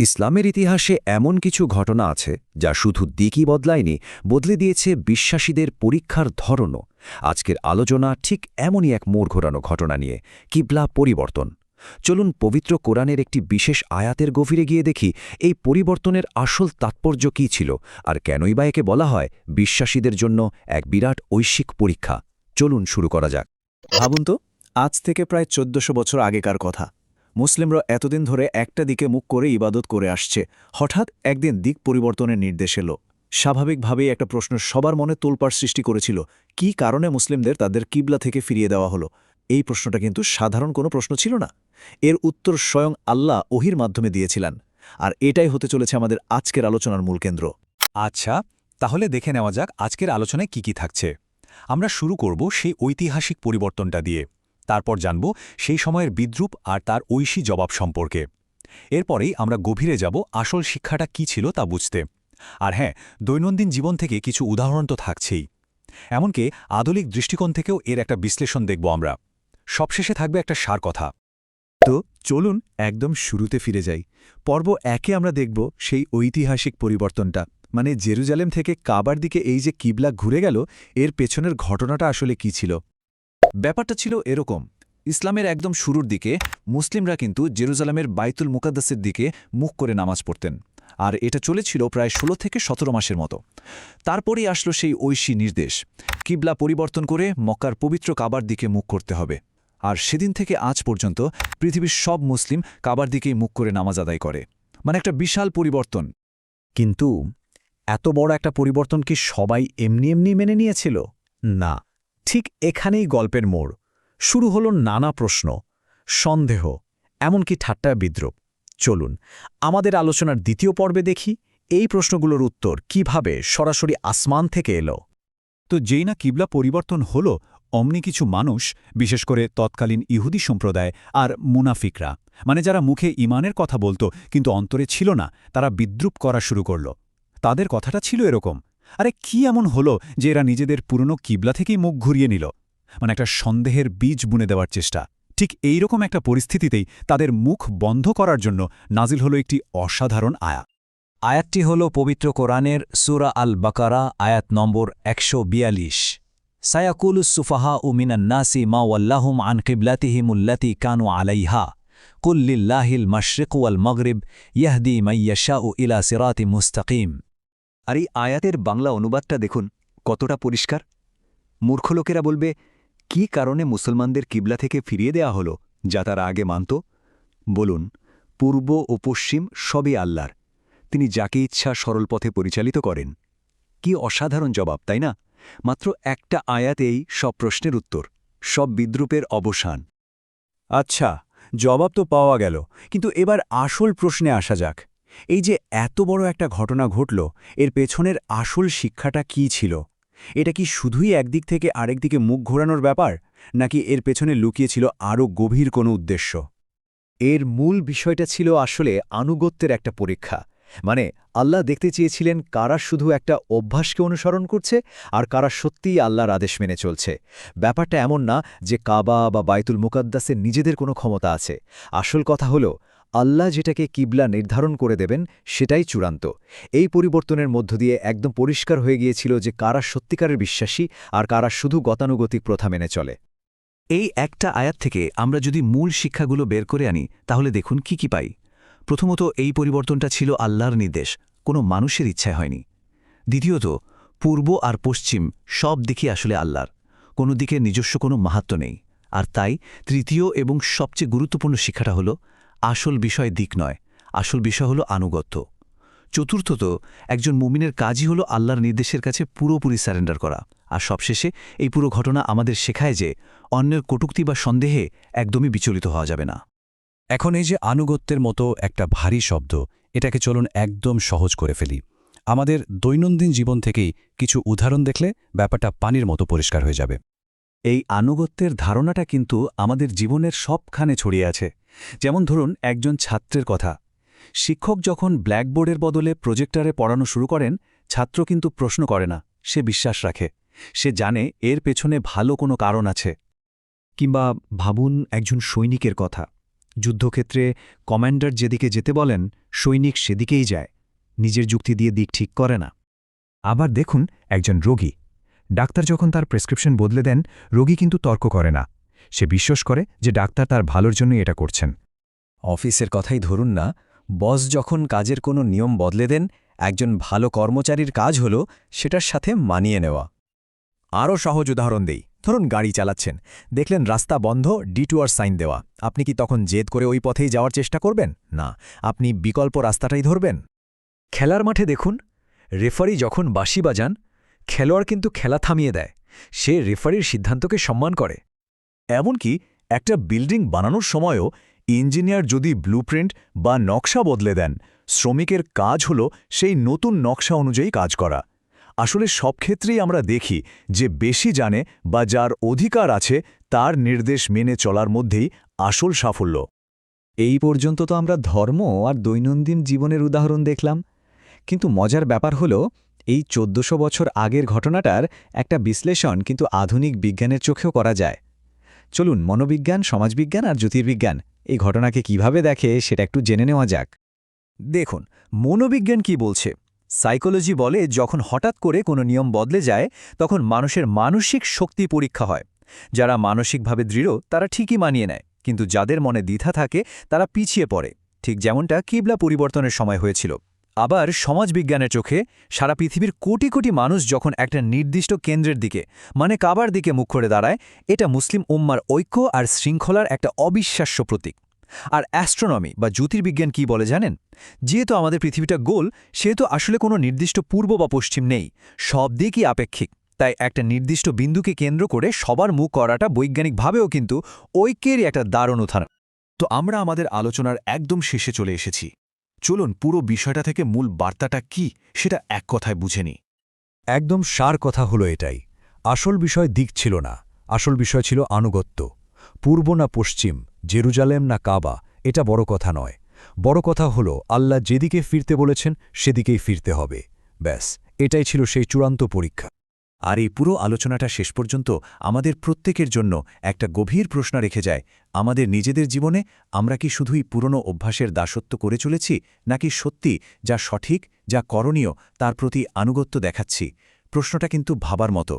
ইসলামের ইতিহাসে এমন কিছু ঘটনা আছে, যা শুধু দিকই বদলায়নি, বদলে দিয়েছে বিশ্বাসীদের পরীক্ষার ধরনও। আজকের আলোচনা ঠিক এমনই এক মোড় ঘোরানো ঘটনা নিয়ে, কিবলা পরিবর্তন। চলুন পবিত্র কোরআনের একটি বিশেষ আয়াতের গভীরে গিয়ে দেখি, এই পরিবর্তনের আসল তাৎপর্য কী ছিল, আর কেনই বা একে বলা হয় বিশ্বাসীদের জন্য এক বিরাট ঐশ্বিক পরীক্ষা। চলুন শুরু করা যাক। ভাবুন তো, আজ থেকে প্রায় চোদ্দশো বছর আগেকার কথা। মুসলিমরা এতদিন ধরে একটা দিকে মুখ করে ইবাদত করে আসছে। হঠাৎ একদিন দিক পরিবর্তনের নির্দেশ এলো। স্বাভাবিকভাবেই একটা প্রশ্ন সবার মনে তোলপাড় সৃষ্টি করেছিল, কি কারণে মুসলিমদের তাদের কিবলা থেকে ফিরিয়ে দেওয়া হলো? এই প্রশ্নটা কিন্তু সাধারণ কোনো প্রশ্ন ছিল না। এর উত্তর স্বয়ং আল্লাহ ওহির মাধ্যমে দিয়েছিলেন। আর এটাই হতে চলেছে আমাদের আজকের আলোচনার মূল কেন্দ্র। আচ্ছা তাহলে দেখে নেওয়া যাক আজকের আলোচনায় কি কি থাকছে। আমরা শুরু করব সেই ঐতিহাসিক পরিবর্তনটা দিয়ে। তারপর জানব সেই সময়ের বিদ্রুপ আর তার ঐশী জবাব সম্পর্কে। এরপরেই আমরা গভীরে যাব আসল শিক্ষাটা কি ছিল তা বুঝতে। আর হ্যাঁ দৈনন্দিন জীবন থেকে কিছু উদাহরণ তো থাকছেই। এমনকি আধুনিক দৃষ্টিকোণ থেকেও এর একটা বিশ্লেষণ দেখব আমরা। সবশেষে থাকবে একটা সার কথা। তো চলুন একদম শুরুতে ফিরে যাই। পর্ব একে আমরা দেখব সেই ঐতিহাসিক পরিবর্তনটা। মানে জেরুজালেম থেকে কাবার দিকে এই যে কিবলা ঘুরে গেল, এর পেছনের ঘটনাটা আসলে কি ছিল? ব্যাপারটা ছিল এরকম। ইসলামের একদম শুরুর দিকে মুসলিমরা কিন্তু জেরুজালেমের বাইতুল মুকাদ্দাসের দিকে মুখ করে নামাজ পড়তেন। আর এটা চলেছিল প্রায় ১৬ থেকে সতেরো মাসের মতো। তারপরেই আসলো সেই ঐশী নির্দেশ। কিবলা পরিবর্তন করে মক্কার পবিত্র কাবার দিকে মুখ করতে হবে। আর সেদিন থেকে আজ পর্যন্ত পৃথিবীর সব মুসলিম কাবার দিকেই মুখ করে নামাজ আদায় করে। মানে একটা বিশাল পরিবর্তন। কিন্তু এত বড় একটা পরিবর্তন কি সবাই এমনি এমনি মেনে নিয়েছিল? না। ঠিক এখানেই গল্পের মোড়। শুরু হল নানা প্রশ্ন, সন্দেহ, এমনকি ঠাট্টা বিদ্রুপ। চলুন, আমাদের আলোচনার দ্বিতীয় পর্বে দেখি, এই প্রশ্নগুলোর উত্তর কীভাবে সরাসরি আসমান থেকে এলো। তো যেই না কিবলা পরিবর্তন হল, অমনি কিছু মানুষ, বিশেষ করে তৎকালীন ইহুদি সম্প্রদায় আর মুনাফিকরা মানে যারা মুখে ইমানের কথা বলতো, কিন্তু অন্তরে ছিল না, তারা বিদ্রুপ করা শুরু করল। তাদের কথাটা ছিল এরকম আরে কি এমন হলো যে এরা নিজেদের পুরনো কিবলা থেকেই মুখ ঘুরিয়ে নিল? মানে একটা সন্দেহের বীজ বুনে দেওয়ার চেষ্টা। ঠিক এই রকম একটা পরিস্থিতিতেই তাদের মুখ বন্ধ করার জন্য নাজিল হলো একটি অসাধারণ আয়া আয়াতটি হল পবিত্র কোরআনের সুরা আল বাকারা আয়াত নম্বর একশো বিয়াল্লিশ। সায়াকুলুস সুফাহা উমিনান্নাসি মা ওয়াল্লাহুম আন কিবলাতিহিমুল্লাতি কানু আলাইহা। কুল্লিল্লাহিল মশরিক ওয়াল মগরিব, ইয়াহদি মাইয়াশাউ ইলা সিরাতি মুস্তাকিম। আর এই আয়াতের বাংলা অনুবাদটা দেখুন, কতটা পরিষ্কার। মূর্খ লোকেরা বলবে, কি কারণে মুসলমানদের কিবলা থেকে ফিরিয়ে দেয়া হলো, যা তারা আগে মানত? বলুন, পূর্ব ও পশ্চিম সবই আল্লাহর। তিনি যাকে ইচ্ছা সরল পথে পরিচালিত করেন। কি অসাধারণ জবাব, তাই না? মাত্র একটা আয়াতেই সব প্রশ্নের উত্তর, সব বিদ্রুপের অবসান। আচ্ছা জবাব তো পাওয়া গেল, কিন্তু এবার আসল প্রশ্নে আসা যাক। এই যে এত বড় একটা ঘটনা ঘটল, এর পেছনের আসল শিক্ষাটা কি ছিল? এটা কি শুধুই একদিক থেকে আরেক দিকে মুখ ঘোরানোর ব্যাপার, নাকি এর পেছনে লুকিয়েছিল আরও গভীর কোনো উদ্দেশ্য? এর মূল বিষয়টা ছিল আসলে আনুগত্যের একটা পরীক্ষা। মানে আল্লাহ দেখতে চেয়েছিলেন কারা শুধু একটা অভ্যাসকে অনুসরণ করছে, আর কারা সত্যিই আল্লাহর আদেশ মেনে চলছে। ব্যাপারটা এমন না যে কাবা বা বাইতুল মুকাদ্দাসের নিজেদের কোনো ক্ষমতা আছে। আসল কথা হল আল্লাহ যেটাকে কিবলা নির্ধারণ করে দেবেন, সেটাই চূড়ান্ত। এই পরিবর্তনের মধ্য দিয়ে একদম পরিষ্কার হয়ে গিয়েছিল যে কারা সত্যিকারের বিশ্বাসী আর কারা শুধু গতানুগতিক প্রথা মেনে চলে। এই একটা আয়াত থেকে আমরা যদি মূল শিক্ষাগুলো বের করে আনি, তাহলে দেখুন কি কি পাই। প্রথমত, এই পরিবর্তনটা ছিল আল্লাহর নির্দেশ, কোনো মানুষের ইচ্ছায় হয়নি। দ্বিতীয়ত, পূর্ব আর পশ্চিম সব দিকই আসলে আল্লাহর, কোনো দিকে নিজস্ব কোনো মাহাত্ম নেই। আর তাই, তৃতীয় এবং সবচেয়ে গুরুত্বপূর্ণ শিক্ষাটা হল আসল বিষয় দিক নয়, আসল বিষয় হল আনুগত্য। চতুর্থত, একজন মুমিনের কাজই হল আল্লাহর নির্দেশের কাছে পুরোপুরি স্যারেন্ডার করা। আর সবশেষে, এই পুরো ঘটনা আমাদের শেখায় যে অন্যের কটুক্তি বা সন্দেহে একদমই বিচলিত হওয়া যাবে না। এখন এই যে আনুগত্যের মতো একটা ভারী শব্দ, এটাকে চলুন একদম সহজ করে ফেলি। আমাদের দৈনন্দিন জীবন থেকেই কিছু উদাহরণ দেখলে ব্যাপারটা পানির মতো পরিষ্কার হয়ে যাবে। এই আনুগত্যের ধারণাটা কিন্তু আমাদের জীবনের সবখানে ছড়িয়ে আছে। যেমন ধরুন, একজন ছাত্রের কথা। শিক্ষক যখন ব্ল্যাকবোর্ডের বদলে প্রজেক্টরে পড়ানো শুরু করেন, ছাত্র কিন্তু প্রশ্ন করে না, সে বিশ্বাস রাখে। সে জানে এর পেছনে ভালো কোনো কারণ আছে। কিংবা ভাবুন একজন সৈনিকের কথা। যুদ্ধক্ষেত্রে কমান্ডার যেদিকে যেতে বলেন, সৈনিক সেদিকেই যায়। নিজের যুক্তি দিয়ে দিক ঠিক করে না। আবার দেখুন, একজন রোগী। ডাক্তার যখন তার প্রেসক্রিপশন বদলে দেন, রোগী কিন্তু তর্ক করে না। সে বিশ্বাস করে যে ডাক্তার তার ভালোর জন্যই এটা করছেন। অফিসের কথাই ধরুন না, বস যখন কাজের কোনো নিয়ম বদলে দেন, একজন ভালো কর্মচারীর কাজ হল সেটার সাথে মানিয়ে নেওয়া। আরও সহজ উদাহরণ দেই, ধরুন গাড়ি চালাচ্ছেন, দেখলেন রাস্তা বন্ধ, ডিটুয়ার সাইন দেওয়া, আপনি কি তখন জেদ করে ওই পথেই যাওয়ার চেষ্টা করবেন? না, আপনি বিকল্প রাস্তাটাই ধরবেন। খেলার মাঠে দেখুন, রেফারি যখন বাঁশি বাজান, খেলোয়াড় কিন্তু খেলা থামিয়ে দেয়, সে রেফারির সিদ্ধান্তকে সম্মান করে। এমনকি একটা বিল্ডিং বানানোর সময়ও ইঞ্জিনিয়ার যদি ব্লুপ্রিন্ট বা নকশা বদলে দেন, শ্রমিকের কাজ হল সেই নতুন নকশা অনুযায়ী কাজ করা। আসলে সব ক্ষেত্রেই আমরা দেখি যে বেশি জানে বা যার অধিকার আছে তার নির্দেশ মেনে চলার মধ্যেই আসল সাফল্য। এই পর্যন্ত তো আমরা ধর্ম আর দৈনন্দিন জীবনের উদাহরণ দেখলাম। কিন্তু মজার ব্যাপার হল, এই চোদ্দশো বছর আগের ঘটনাটার একটা বিশ্লেষণ কিন্তু আধুনিক বিজ্ঞানের চোখেও করা যায়। চলুন, মনোবিজ্ঞান, সমাজবিজ্ঞান আর জ্যোতির্বিজ্ঞান, এই ঘটনাকে কীভাবে দেখে সেটা একটু জেনে নেওয়া যাক। দেখুন, মনোবিজ্ঞান কি বলছে? সাইকোলজি বলে যখন হঠাৎ করে কোনো নিয়ম বদলে যায়, তখন মানুষের মানসিক শক্তি পরীক্ষা হয়। যারা মানসিকভাবে দৃঢ়, তারা ঠিকই মানিয়ে নেয়, কিন্তু যাদের মনে দ্বিধা থাকে, তারা পিছিয়ে পড়ে। ঠিক যেমনটা কিবলা পরিবর্তনের সময় হয়েছিল। আবার সমাজবিজ্ঞানের চোখে সারা পৃথিবীর কোটি কোটি মানুষ যখন একটা নির্দিষ্ট কেন্দ্রের দিকে মানে কাবার দিকে মুখ করে দাঁড়ায়, এটা মুসলিম উম্মার ঐক্য আর শৃঙ্খলার একটা অবিশ্বাস্য প্রতীক। আর অ্যাস্ট্রোনমি বা জ্যোতির্বিজ্ঞান কি বলে জানেন? যেহেতু আমাদের পৃথিবীটা গোল, সেহেতু আসলে কোনো নির্দিষ্ট পূর্ব বা পশ্চিম নেই, সব দিকই আপেক্ষিক। তাই একটা নির্দিষ্ট বিন্দুকে কেন্দ্র করে সবার মুখ করাটা বৈজ্ঞানিকভাবেও কিন্তু ঐক্যেরই একটা দারুণ উদাহরণ। তো আমরা আমাদের আলোচনার একদম শেষে চলে এসেছি। চলুন পুরো বিষয়টা থেকে মূল বার্তাটা কি সেটা এক কথায় বুঝে নিই। একদম সার কথা হলো এটাই। আসল বিষয় দিক ছিল না। আসল বিষয় ছিল আনুগত্য। পূর্ব না পশ্চিম, জেরুজালেম না কাবা, এটা বড় কথা নয়। বড় কথা হলো, আল্লাহ যেদিকে ফিরতে বলেছেন, সেদিকেই ফিরতে হবে। ব্যাস, এটাই ছিল সেই চূড়ান্ত পরীক্ষা। আর এই পুরো আলোচনাটা শেষ পর্যন্ত আমাদের প্রত্যেকের জন্য একটা গভীর প্রশ্ন রেখে যায়, আমাদের নিজেদের জীবনে আমরা কি শুধুই পুরনো অভ্যাসের দাসত্ব করে চলেছি, নাকি সত্যি যা সঠিক, যা করণীয়, তার প্রতি আনুগত্য দেখাচ্ছি? প্রশ্নটা কিন্তু ভাবার মতো।